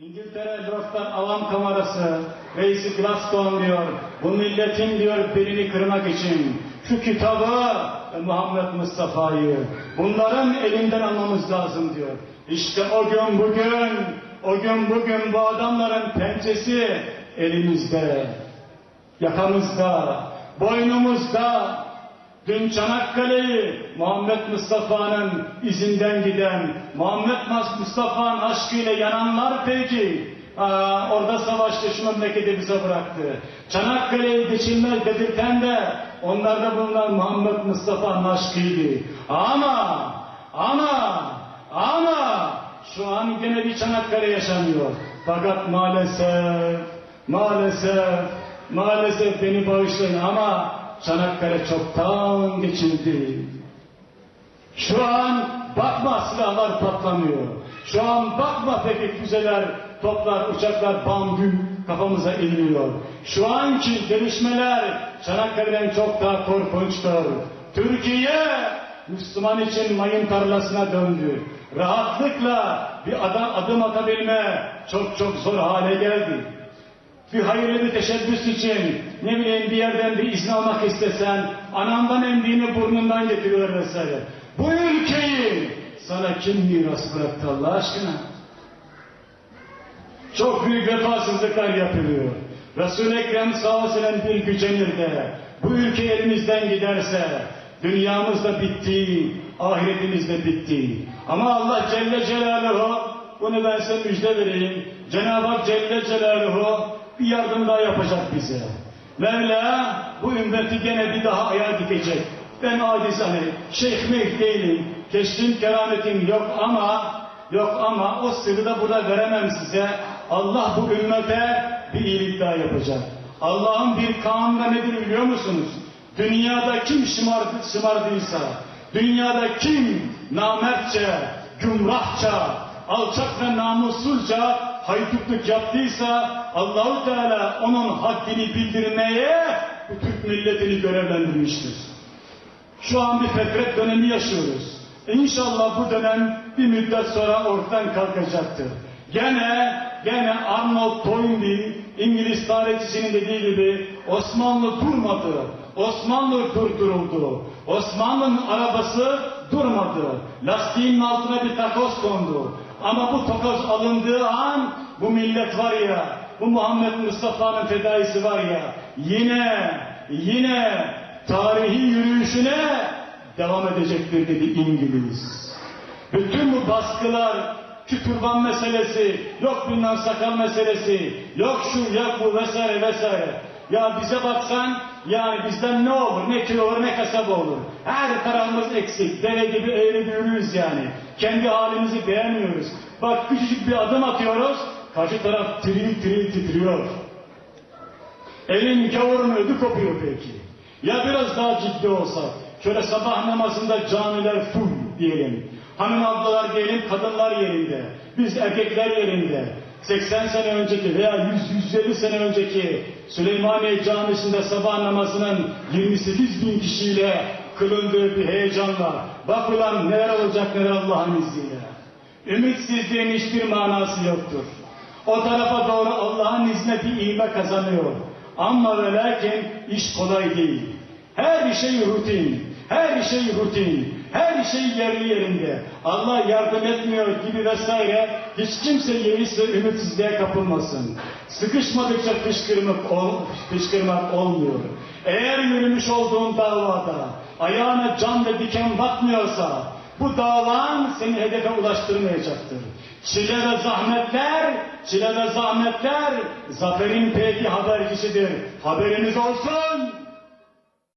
İngiltere Lordlar Avam Kamerası reisi Glasgow diyor, bu milletin diyor birini kırmak için şu kitabı ve Muhammed Mustafa'yı bunların elinden almamız lazım diyor. İşte o gün bugün, o gün bugün bu adamların pençesi elimizde, yakamızda, boynumuzda, Dün Çanakkale'yi Muhammed Mustafa'nın izinden giden, Muhammed Mustafa'nın aşkıyla yananlar peki, Aa, orada savaştı şu memleketi bize bıraktı. Çanakkale'yi geçilmez dedirten de onlarda bulunan Muhammed Mustafa'nın aşkıydı. Ama, ama, ama şu an gene bir Çanakkale yaşanıyor. Fakat maalesef, maalesef, maalesef beni bağışlayın ama Çanakkale çoktan geçildi. Şu an bakma silahlar patlamıyor. Şu an bakma peki füzeler, toplar, uçaklar bam kafamıza inmiyor. Şu anki gelişmeler Çanakkale'den çok daha korkunçtur. Türkiye Müslüman için mayın tarlasına döndü. Rahatlıkla bir adam adım atabilme çok çok zor hale geldi bir hayırlı bir teşebbüs için ne bileyim bir yerden bir izin almak istesen anandan emdiğini burnundan getiriyor vesaire. Bu ülkeyi sana kim miras bıraktı Allah aşkına? Çok büyük vefasızlıklar yapılıyor. Resul-i Ekrem ve sellem bir gücenir de bu ülke elimizden giderse dünyamız da bitti, ahiretimiz de bitti. Ama Allah Celle Celaluhu bunu ben size müjde vereyim. Cenab-ı Hak Celle Celaluhu bir yardım daha yapacak bize. Mevla bu ümmeti gene bir daha ayağa dikecek. Ben acizane şeyh meyh değilim. Keşfim kerametim yok ama yok ama o sırrı da burada veremem size. Allah bu ümmete bir iyilik daha yapacak. Allah'ın bir kanunu nedir biliyor musunuz? Dünyada kim şımardı, şımardıysa, dünyada kim namertçe, gümrahça, alçak ve namussuzca haydutluk yaptıysa Allahu Teala onun haddini bildirmeye bu Türk milletini görevlendirmiştir. Şu an bir fetret dönemi yaşıyoruz. İnşallah bu dönem bir müddet sonra ortadan kalkacaktır. Gene, gene Arnold Toynbee, İngiliz tarihçisinin dediği gibi Osmanlı durmadı. Osmanlı durduruldu. Osmanlı'nın arabası durmadı. Lastiğin altına bir takoz kondu. Ama bu takoz alındığı an bu millet var ya, bu Muhammed Mustafa'nın fedaisi var ya, yine, yine tarihi yürüyüşüne devam edecektir dedi İngiliz. Bütün bu baskılar, şu turban meselesi, yok bilmem sakal meselesi, yok şu, yok bu vesaire vesaire. Ya bize baksan, yani bizden ne olur, ne köy olur, ne kasaba olur. Her tarafımız eksik, deve gibi eğri büğrüyüz yani. Kendi halimizi beğenmiyoruz. Bak küçücük bir adım atıyoruz, karşı taraf tiril tiril titriyor. Elin gavurun ödü kopuyor peki. Ya biraz daha ciddi olsak, şöyle sabah namazında camiler full diyelim. Hanım ablalar diyelim, kadınlar yerinde. Biz erkekler yerinde. 80 sene önceki veya 100-150 sene önceki Süleymaniye Camisi'nde sabah namazının 28 bin kişiyle kılındığı bir heyecanla bak ulan neler olacak neler Allah'ın izniyle. Ümitsizliğin hiçbir manası yoktur. O tarafa doğru Allah'ın izniyle bir ivme kazanıyor. Ama ve iş kolay değil. Her şey rutin, her şey rutin, her şey yerli yerinde. Allah yardım etmiyor gibi vesaire hiç kimse yemişse ümitsizliğe kapılmasın. Sıkışmadıkça fışkırmak, ol, fışkırmak olmuyor. Eğer yürümüş olduğun davada ayağına can ve diken batmıyorsa bu davan seni hedefe ulaştırmayacaktır. Çile ve zahmetler, çile ve zahmetler zaferin peki habercisidir. Haberiniz olsun.